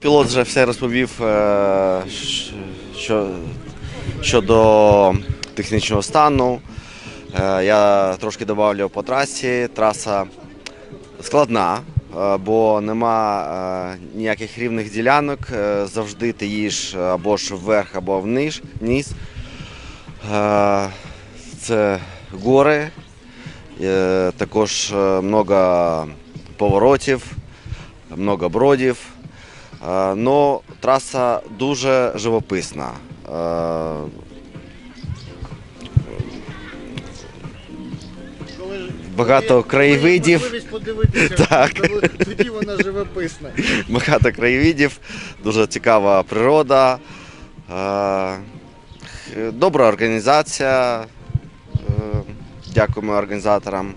Пілот вже все розповів е, що, щодо технічного стану. Е, Я трошки додавлю по трасі. Траса складна, е, бо нема ніяких рівних ділянок. Завжди ти їш або ж вверх, або вниз. Це гори, також много поворотів, много бродів. Е, Но траса дуже живописна. Е, Багато краєвидів. Так. тоді- вона живописна. Багато краєвидів, дуже цікава природа, е, добра організація. Дякуємо організаторам.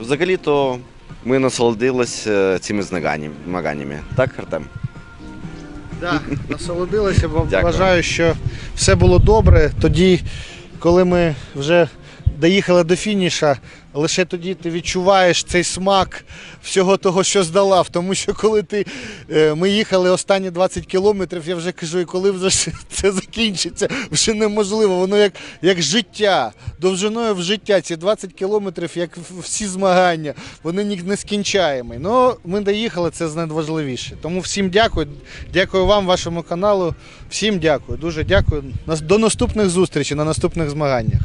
Взагалі-то ми насолодилися цими змаганнями-. Так, Артем? Да, насолодилися, бо Дякую. вважаю, що все було добре. Тоді, коли ми вже доїхали до фініша, лише тоді ти відчуваєш цей смак всього того, що здолав. Тому що коли ти, е, ми їхали останні 20 кілометрів, я вже кажу, і коли вже це закінчиться, вже неможливо. Воно як, як життя, довжиною в життя. Ці 20 кілометрів, як всі змагання, вони ні- нескінчаємі. Ну, ми доїхали, це найважливіше. Тому всім дякую. Дякую вам, вашому каналу. Всім дякую. Дуже дякую. До наступних зустрічей на наступних змаганнях.